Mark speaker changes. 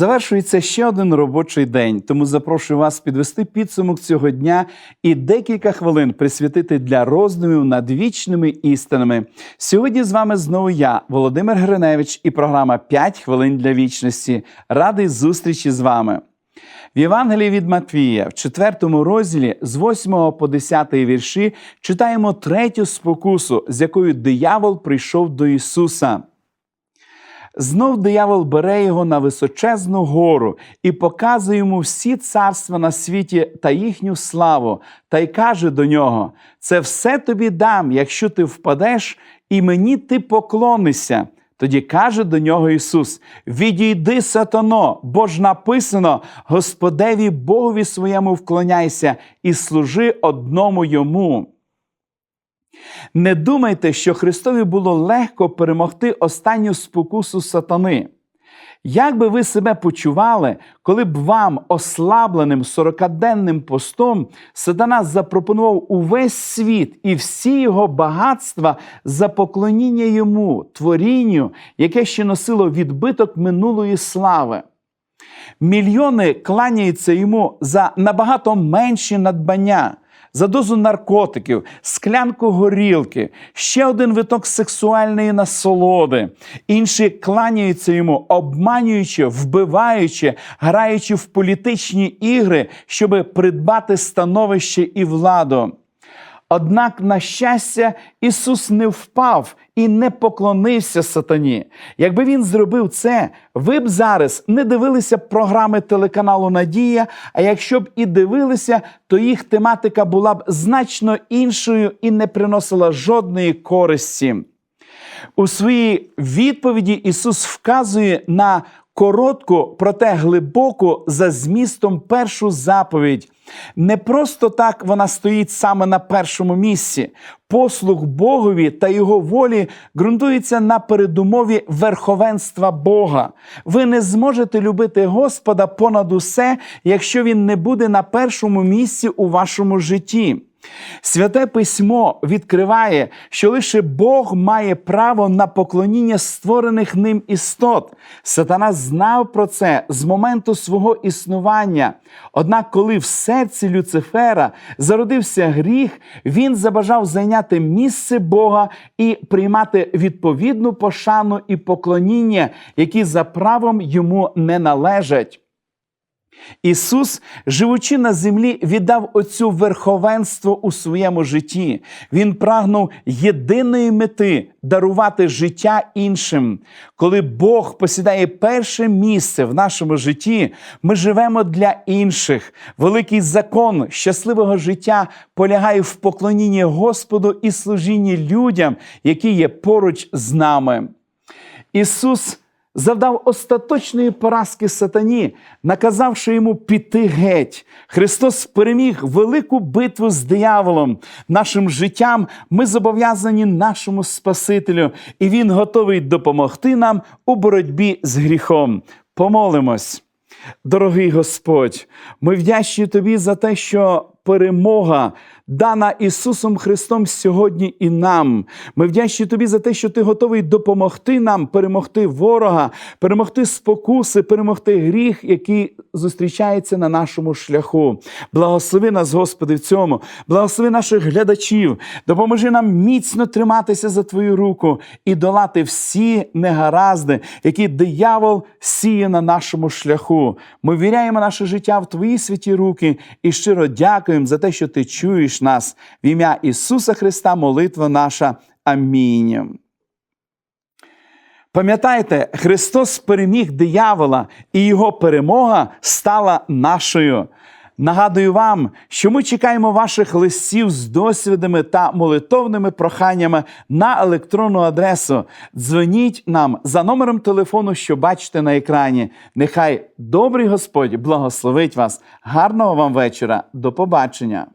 Speaker 1: Завершується ще один робочий день, тому запрошую вас підвести підсумок цього дня і декілька хвилин присвятити для роздумів над вічними істинами. Сьогодні з вами знову я, Володимир Гриневич, і програма «5 хвилин для вічності. Радий зустрічі з вами. В Євангелії від Матвія, в 4 розділі з 8 по 10 вірші, читаємо третю спокусу, з якою диявол прийшов до Ісуса. Знов диявол бере його на височезну гору і показує йому всі царства на світі та їхню славу, та й каже до нього: Це все тобі дам, якщо ти впадеш, і мені ти поклонишся. Тоді каже до нього Ісус: Відійди, сатано, бо ж написано: Господеві Богові своєму вклоняйся і служи одному йому. Не думайте, що Христові було легко перемогти останню спокусу сатани. Як би ви себе почували, коли б вам, ослабленим сорокаденним постом, сатана запропонував увесь світ і всі його багатства за поклоніння йому, творінню, яке ще носило відбиток минулої слави? Мільйони кланяються йому за набагато менші надбання за дозу наркотиків, склянку горілки, ще один виток сексуальної насолоди. Інші кланяються йому, обманюючи, вбиваючи, граючи в політичні ігри, щоб придбати становище і владу. Однак, на щастя, Ісус не впав і не поклонився сатані. Якби він зробив це, ви б зараз не дивилися програми телеканалу Надія. А якщо б і дивилися, то їх тематика була б значно іншою і не приносила жодної користі. У своїй відповіді Ісус вказує на коротку, проте глибоку за змістом першу заповідь. Не просто так вона стоїть саме на першому місці. Послуг Богові та його волі ґрунтується на передумові верховенства Бога. Ви не зможете любити Господа понад усе, якщо він не буде на першому місці у вашому житті. Святе письмо відкриває, що лише Бог має право на поклоніння створених ним істот. Сатана знав про це з моменту свого існування. Однак, коли в серці Люцифера зародився гріх, він забажав зайняти місце Бога і приймати відповідну пошану і поклоніння, які за правом йому не належать. Ісус, живучи на землі, віддав оцю верховенство у своєму житті. Він прагнув єдиної мети дарувати життя іншим. Коли Бог посідає перше місце в нашому житті, ми живемо для інших. Великий закон щасливого життя полягає в поклонінні Господу і служінні людям, які є поруч з нами. Ісус завдав остаточної поразки сатані, наказавши йому піти геть. Христос переміг велику битву з дияволом. Нашим життям ми зобов'язані нашому Спасителю, і Він готовий допомогти нам у боротьбі з гріхом. Помолимось. Дорогий Господь, ми вдячні Тобі за те, що перемога дана Ісусом Христом сьогодні і нам. Ми вдячні Тобі за те, що Ти готовий допомогти нам перемогти ворога, перемогти спокуси, перемогти гріх, який зустрічається на нашому шляху. Благослови нас, Господи, в цьому, благослови наших глядачів, допоможи нам міцно триматися за Твою руку і долати всі негаразди, які диявол сіє на нашому шляху. Ми віряємо наше життя в Твої святі руки і щиро дякуємо за те, що Ти чуєш нас. В ім'я Ісуса Христа, молитва наша. Амінь. Пам'ятайте, Христос переміг диявола, і Його перемога стала нашою. Нагадую вам, що ми чекаємо ваших листів з досвідами та молитовними проханнями на електронну адресу. Дзвоніть нам за номером телефону, що бачите на екрані. Нехай добрий Господь благословить вас. Гарного вам вечора. До побачення.